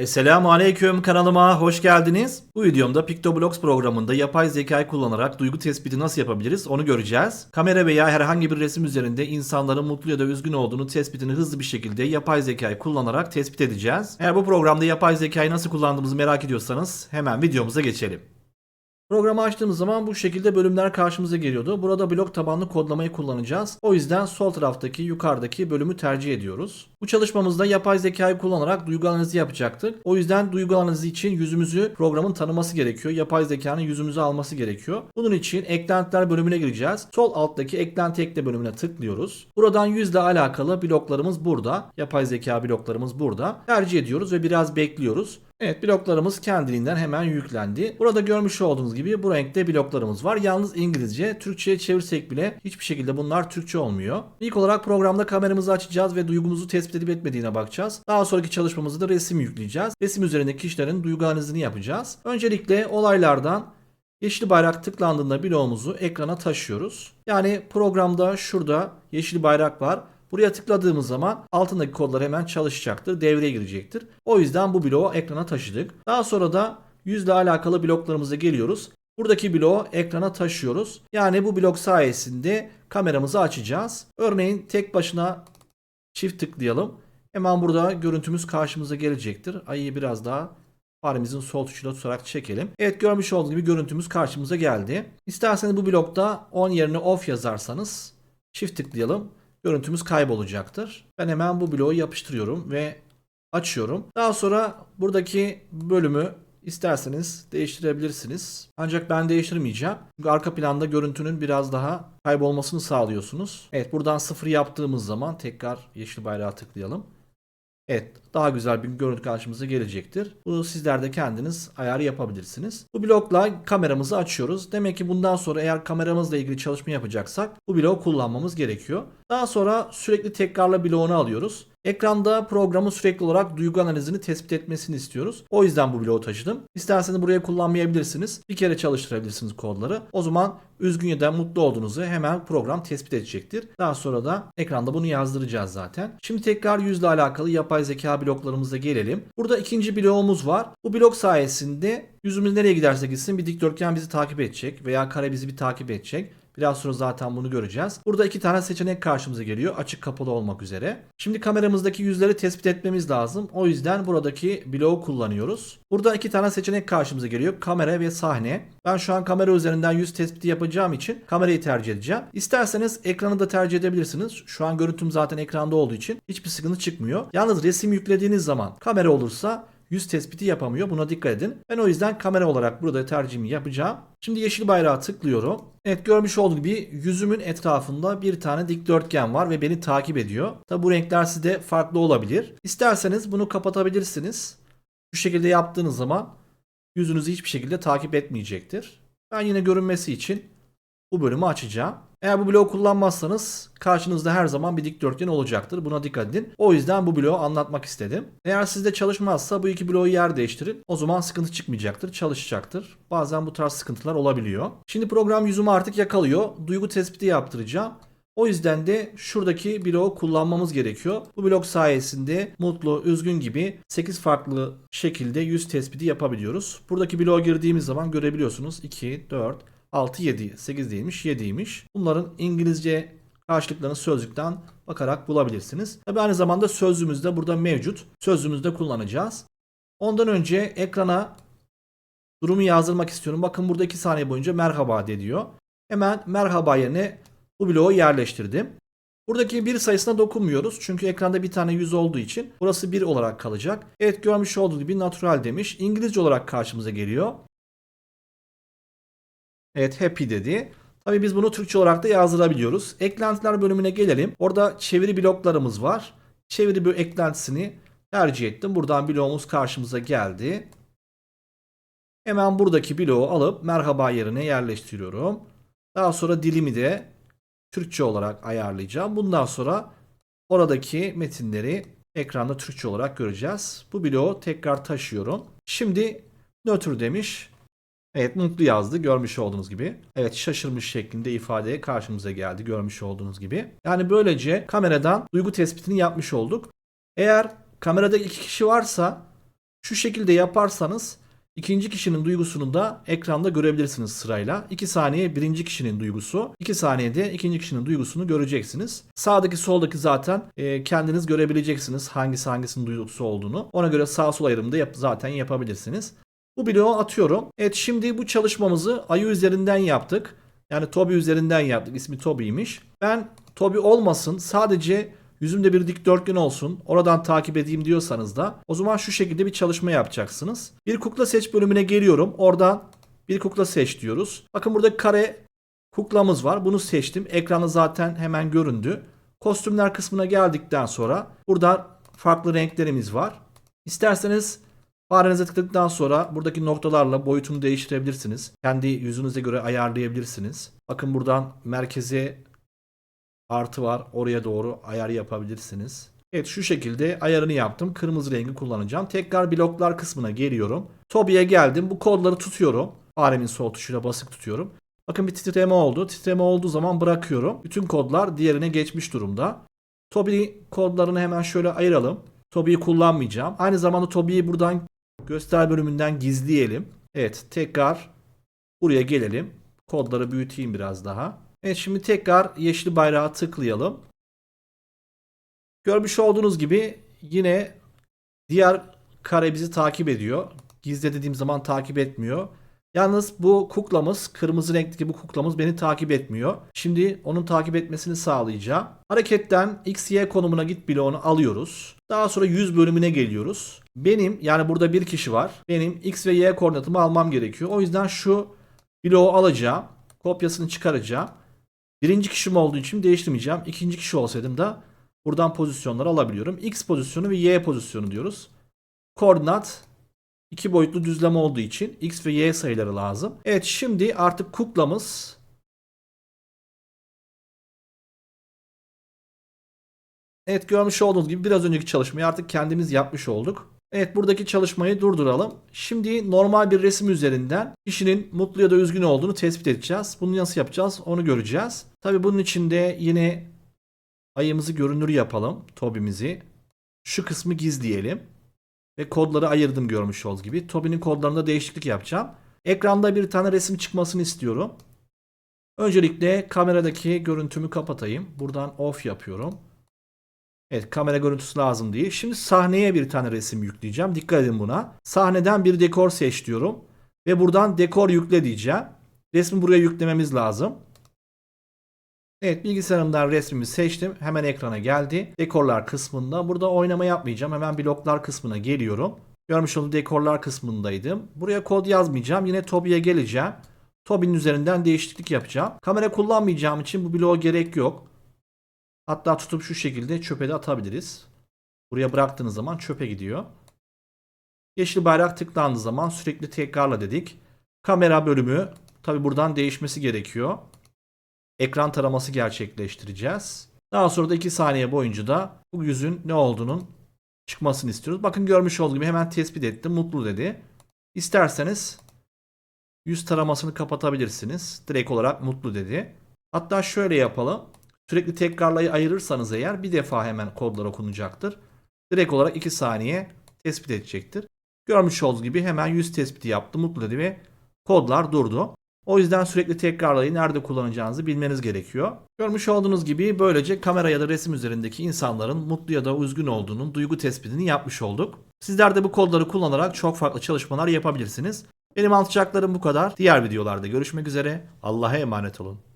Esselamu Aleyküm kanalıma hoş geldiniz. Bu videomda PictoBlox programında yapay zekayı kullanarak duygu tespiti nasıl yapabiliriz onu göreceğiz. Kamera veya herhangi bir resim üzerinde insanların mutlu ya da üzgün olduğunu tespitini hızlı bir şekilde yapay zekayı kullanarak tespit edeceğiz. Eğer bu programda yapay zekayı nasıl kullandığımızı merak ediyorsanız hemen videomuza geçelim. Programı açtığımız zaman bu şekilde bölümler karşımıza geliyordu. Burada blok tabanlı kodlamayı kullanacağız. O yüzden sol taraftaki yukarıdaki bölümü tercih ediyoruz. Bu çalışmamızda yapay zekayı kullanarak duygu analizi yapacaktık. O yüzden duygu analizi için yüzümüzü programın tanıması gerekiyor. Yapay zekanın yüzümüzü alması gerekiyor. Bunun için eklentiler bölümüne gireceğiz. Sol alttaki eklenti ekle bölümüne tıklıyoruz. Buradan yüzle alakalı bloklarımız burada. Yapay zeka bloklarımız burada. Tercih ediyoruz ve biraz bekliyoruz. Evet bloklarımız kendiliğinden hemen yüklendi. Burada görmüş olduğunuz gibi bu renkte bloklarımız var. Yalnız İngilizce, Türkçe'ye çevirsek bile hiçbir şekilde bunlar Türkçe olmuyor. İlk olarak programda kameramızı açacağız ve duygumuzu tespit edip etmediğine bakacağız. Daha sonraki çalışmamızda da resim yükleyeceğiz. Resim üzerindeki kişilerin duygu analizini yapacağız. Öncelikle olaylardan Yeşil bayrak tıklandığında bloğumuzu ekrana taşıyoruz. Yani programda şurada yeşil bayrak var. Buraya tıkladığımız zaman altındaki kodlar hemen çalışacaktır, devreye girecektir. O yüzden bu bloğu ekrana taşıdık. Daha sonra da yüzle alakalı bloklarımıza geliyoruz. Buradaki bloğu ekrana taşıyoruz. Yani bu blok sayesinde kameramızı açacağız. Örneğin tek başına çift tıklayalım. Hemen burada görüntümüz karşımıza gelecektir. Ayı biraz daha faremizin sol tuşuyla tutarak çekelim. Evet görmüş olduğunuz gibi görüntümüz karşımıza geldi. İsterseniz bu blokta on yerine off yazarsanız çift tıklayalım görüntümüz kaybolacaktır. Ben hemen bu bloğu yapıştırıyorum ve açıyorum. Daha sonra buradaki bölümü isterseniz değiştirebilirsiniz. Ancak ben değiştirmeyeceğim. Çünkü arka planda görüntünün biraz daha kaybolmasını sağlıyorsunuz. Evet buradan sıfır yaptığımız zaman tekrar yeşil bayrağı tıklayalım. Evet daha güzel bir görüntü karşımıza gelecektir. Bunu sizler de kendiniz ayarı yapabilirsiniz. Bu blokla kameramızı açıyoruz. Demek ki bundan sonra eğer kameramızla ilgili çalışma yapacaksak bu bloğu kullanmamız gerekiyor. Daha sonra sürekli tekrarla bloğunu alıyoruz. Ekranda programın sürekli olarak duygu analizini tespit etmesini istiyoruz. O yüzden bu bloğu taşıdım. İsterseniz buraya kullanmayabilirsiniz. Bir kere çalıştırabilirsiniz kodları. O zaman üzgün ya da mutlu olduğunuzu hemen program tespit edecektir. Daha sonra da ekranda bunu yazdıracağız zaten. Şimdi tekrar yüzle alakalı yapay zeka bloklarımıza gelelim. Burada ikinci bloğumuz var. Bu blok sayesinde yüzümüz nereye giderse gitsin bir dikdörtgen bizi takip edecek veya kare bizi bir takip edecek. Biraz sonra zaten bunu göreceğiz. Burada iki tane seçenek karşımıza geliyor. Açık kapalı olmak üzere. Şimdi kameramızdaki yüzleri tespit etmemiz lazım. O yüzden buradaki bloğu kullanıyoruz. Burada iki tane seçenek karşımıza geliyor. Kamera ve sahne. Ben şu an kamera üzerinden yüz tespiti yapacağım için kamerayı tercih edeceğim. İsterseniz ekranı da tercih edebilirsiniz. Şu an görüntüm zaten ekranda olduğu için hiçbir sıkıntı çıkmıyor. Yalnız resim yüklediğiniz zaman kamera olursa yüz tespiti yapamıyor. Buna dikkat edin. Ben o yüzden kamera olarak burada tercihimi yapacağım. Şimdi yeşil bayrağı tıklıyorum. Evet görmüş olduğunuz gibi yüzümün etrafında bir tane dikdörtgen var ve beni takip ediyor. Tabi bu renkler sizde farklı olabilir. İsterseniz bunu kapatabilirsiniz. Bu şekilde yaptığınız zaman yüzünüzü hiçbir şekilde takip etmeyecektir. Ben yine görünmesi için bu bölümü açacağım. Eğer bu bloğu kullanmazsanız karşınızda her zaman bir dikdörtgen olacaktır. Buna dikkat edin. O yüzden bu bloğu anlatmak istedim. Eğer sizde çalışmazsa bu iki bloğu yer değiştirin. O zaman sıkıntı çıkmayacaktır, çalışacaktır. Bazen bu tarz sıkıntılar olabiliyor. Şimdi program yüzümü artık yakalıyor. Duygu tespiti yaptıracağım. O yüzden de şuradaki bloğu kullanmamız gerekiyor. Bu blok sayesinde mutlu, üzgün gibi 8 farklı şekilde yüz tespiti yapabiliyoruz. Buradaki bloğa girdiğimiz zaman görebiliyorsunuz. 2, 4, 6, 7, 8 değilmiş, 7'ymiş. Bunların İngilizce karşılıklarını sözlükten bakarak bulabilirsiniz. Tabi aynı zamanda sözlüğümüz de burada mevcut. Sözlüğümüzde kullanacağız. Ondan önce ekrana durumu yazdırmak istiyorum. Bakın burada 2 saniye boyunca merhaba de diyor. Hemen merhaba yerine bu bloğu yerleştirdim. Buradaki bir sayısına dokunmuyoruz. Çünkü ekranda bir tane yüz olduğu için burası bir olarak kalacak. Evet görmüş olduğu gibi natural demiş. İngilizce olarak karşımıza geliyor. Evet happy dedi. Tabi biz bunu Türkçe olarak da yazdırabiliyoruz. Eklentiler bölümüne gelelim. Orada çeviri bloklarımız var. Çeviri bu eklentisini tercih ettim. Buradan bloğumuz karşımıza geldi. Hemen buradaki bloğu alıp merhaba yerine yerleştiriyorum. Daha sonra dilimi de Türkçe olarak ayarlayacağım. Bundan sonra oradaki metinleri ekranda Türkçe olarak göreceğiz. Bu bloğu tekrar taşıyorum. Şimdi nötr demiş. Evet mutlu yazdı görmüş olduğunuz gibi. Evet şaşırmış şeklinde ifade karşımıza geldi görmüş olduğunuz gibi. Yani böylece kameradan duygu tespitini yapmış olduk. Eğer kamerada iki kişi varsa Şu şekilde yaparsanız ikinci kişinin duygusunu da ekranda görebilirsiniz sırayla. 2 saniye birinci kişinin duygusu, 2 saniyede ikinci kişinin duygusunu göreceksiniz. Sağdaki soldaki zaten e, kendiniz görebileceksiniz hangisi hangisinin duygusu olduğunu. Ona göre sağ sol ayrımda yap- zaten yapabilirsiniz. Bu bloğu atıyorum. Evet şimdi bu çalışmamızı ayı üzerinden yaptık. Yani Toby üzerinden yaptık. İsmi Toby'ymiş. Ben Toby olmasın sadece yüzümde bir dikdörtgen olsun. Oradan takip edeyim diyorsanız da o zaman şu şekilde bir çalışma yapacaksınız. Bir kukla seç bölümüne geliyorum. Oradan bir kukla seç diyoruz. Bakın burada kare kuklamız var. Bunu seçtim. Ekranda zaten hemen göründü. Kostümler kısmına geldikten sonra burada farklı renklerimiz var. İsterseniz Farenize tıkladıktan sonra buradaki noktalarla boyutunu değiştirebilirsiniz. Kendi yüzünüze göre ayarlayabilirsiniz. Bakın buradan merkeze artı var. Oraya doğru ayar yapabilirsiniz. Evet şu şekilde ayarını yaptım. Kırmızı rengi kullanacağım. Tekrar bloklar kısmına geliyorum. Tobi'ye geldim. Bu kodları tutuyorum. Faremin sol tuşuyla basık tutuyorum. Bakın bir titreme oldu. Titreme olduğu zaman bırakıyorum. Bütün kodlar diğerine geçmiş durumda. Tobi kodlarını hemen şöyle ayıralım. Tobi'yi kullanmayacağım. Aynı zamanda Tobi'yi buradan göster bölümünden gizleyelim. Evet tekrar buraya gelelim. Kodları büyüteyim biraz daha. Evet şimdi tekrar yeşil bayrağı tıklayalım. Görmüş olduğunuz gibi yine diğer kare bizi takip ediyor. Gizle dediğim zaman takip etmiyor. Yalnız bu kuklamız, kırmızı renkteki bu kuklamız beni takip etmiyor. Şimdi onun takip etmesini sağlayacağım. Hareketten X, Y konumuna git bloğunu alıyoruz. Daha sonra 100 bölümüne geliyoruz. Benim yani burada bir kişi var. Benim X ve Y koordinatımı almam gerekiyor. O yüzden şu bloğu alacağım. Kopyasını çıkaracağım. Birinci kişim olduğu için değiştirmeyeceğim. İkinci kişi olsaydım da buradan pozisyonları alabiliyorum. X pozisyonu ve Y pozisyonu diyoruz. Koordinat iki boyutlu düzlem olduğu için X ve Y sayıları lazım. Evet şimdi artık kuklamız Evet görmüş olduğunuz gibi biraz önceki çalışmayı artık kendimiz yapmış olduk. Evet buradaki çalışmayı durduralım. Şimdi normal bir resim üzerinden kişinin mutlu ya da üzgün olduğunu tespit edeceğiz. Bunu nasıl yapacağız onu göreceğiz. Tabi bunun için de yine ayımızı görünür yapalım. Tobi'mizi. Şu kısmı gizleyelim. Ve kodları ayırdım görmüş olduğunuz gibi. Tobi'nin kodlarında değişiklik yapacağım. Ekranda bir tane resim çıkmasını istiyorum. Öncelikle kameradaki görüntümü kapatayım. Buradan off yapıyorum. Evet kamera görüntüsü lazım değil. Şimdi sahneye bir tane resim yükleyeceğim. Dikkat edin buna. Sahneden bir dekor seç diyorum. Ve buradan dekor yükle diyeceğim. Resmi buraya yüklememiz lazım. Evet bilgisayarımdan resmimi seçtim. Hemen ekrana geldi. Dekorlar kısmında. Burada oynama yapmayacağım. Hemen bloklar kısmına geliyorum. Görmüş olduğunuz dekorlar kısmındaydım. Buraya kod yazmayacağım. Yine Tobi'ye geleceğim. Tobi'nin üzerinden değişiklik yapacağım. Kamera kullanmayacağım için bu bloğa gerek yok. Hatta tutup şu şekilde çöpe de atabiliriz. Buraya bıraktığınız zaman çöpe gidiyor. Yeşil bayrak tıklandığı zaman sürekli tekrarla dedik. Kamera bölümü tabi buradan değişmesi gerekiyor. Ekran taraması gerçekleştireceğiz. Daha sonra da 2 saniye boyunca da bu yüzün ne olduğunun çıkmasını istiyoruz. Bakın görmüş olduğunuz gibi hemen tespit ettim. Mutlu dedi. İsterseniz yüz taramasını kapatabilirsiniz. Direkt olarak mutlu dedi. Hatta şöyle yapalım. Sürekli tekrarlayı ayırırsanız eğer bir defa hemen kodlar okunacaktır. Direkt olarak 2 saniye tespit edecektir. Görmüş olduğunuz gibi hemen yüz tespiti yaptı, mutlu dedi ve kodlar durdu. O yüzden sürekli tekrarlayı nerede kullanacağınızı bilmeniz gerekiyor. Görmüş olduğunuz gibi böylece kamera ya da resim üzerindeki insanların mutlu ya da üzgün olduğunun duygu tespitini yapmış olduk. Sizler de bu kodları kullanarak çok farklı çalışmalar yapabilirsiniz. Benim anlatacaklarım bu kadar. Diğer videolarda görüşmek üzere. Allah'a emanet olun.